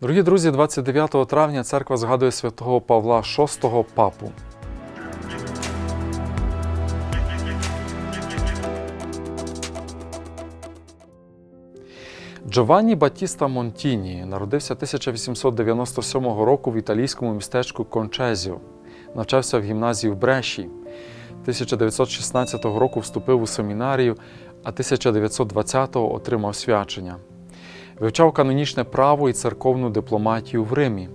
Дорогі друзі, 29 травня церква згадує святого Павла VI папу. Джованні Батіста Монтіні народився 1897 року в італійському містечку Кончезіо. Навчався в гімназії в Бреші. 1916 року вступив у семінарію, а 1920-го отримав свячення. Вивчав канонічне право і церковну дипломатію в Римі.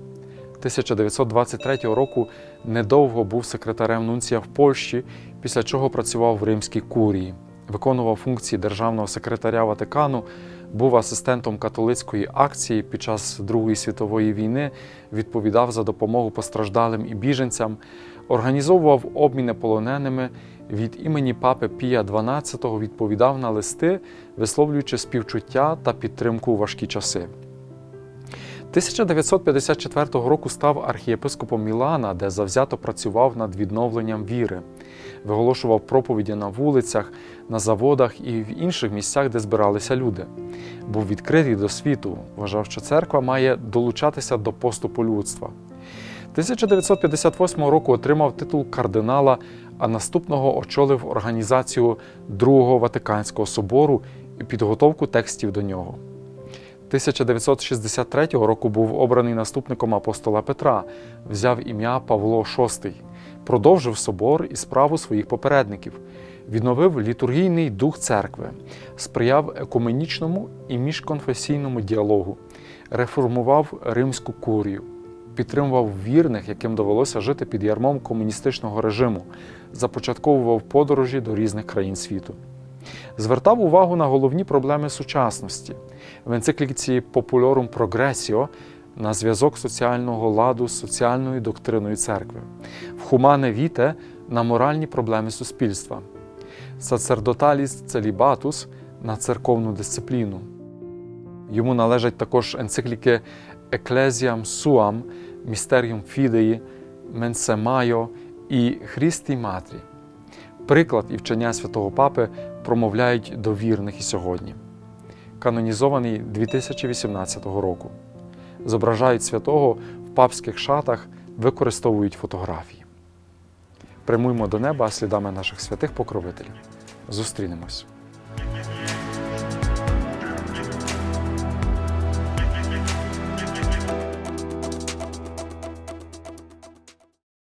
1923 року недовго був секретарем нунція в Польщі, після чого працював в Римській курії, виконував функції державного секретаря Ватикану, був асистентом католицької акції під час Другої світової війни, відповідав за допомогу постраждалим і біженцям, організовував обміни полоненими. Від імені папи Пія XII відповідав на листи, висловлюючи співчуття та підтримку у важкі часи. 1954 року став архієпископом Мілана, де завзято працював над відновленням віри, виголошував проповіді на вулицях, на заводах і в інших місцях, де збиралися люди. Був відкритий до світу, вважав, що церква має долучатися до поступу людства. 1958 року отримав титул кардинала, а наступного очолив організацію Другого Ватиканського собору і підготовку текстів до нього. 1963 року був обраний наступником апостола Петра, взяв ім'я Павло VI, продовжив собор і справу своїх попередників, відновив літургійний дух церкви, сприяв екуменічному і міжконфесійному діалогу, реформував римську курію, підтримував вірних, яким довелося жити під ярмом комуністичного режиму, започатковував подорожі до різних країн світу. Звертав увагу на головні проблеми сучасності в енцикліці Populorum Progressio на зв'язок соціального ладу з соціальною доктриною церкви, в Humane Vitae на моральні проблеми суспільства, Sacerdotalis Celibatus на церковну дисципліну. Йому належать також енцикліки Suam, Mysterium Fidei, Mense Maio і Christi Matri. Приклад і вчення святого Папи промовляють до вірних і сьогодні. Канонізований 2018 року. Зображають святого в папських шатах, використовують фотографії. Прямуємо до неба слідами наших святих покровителів. Зустрінемось!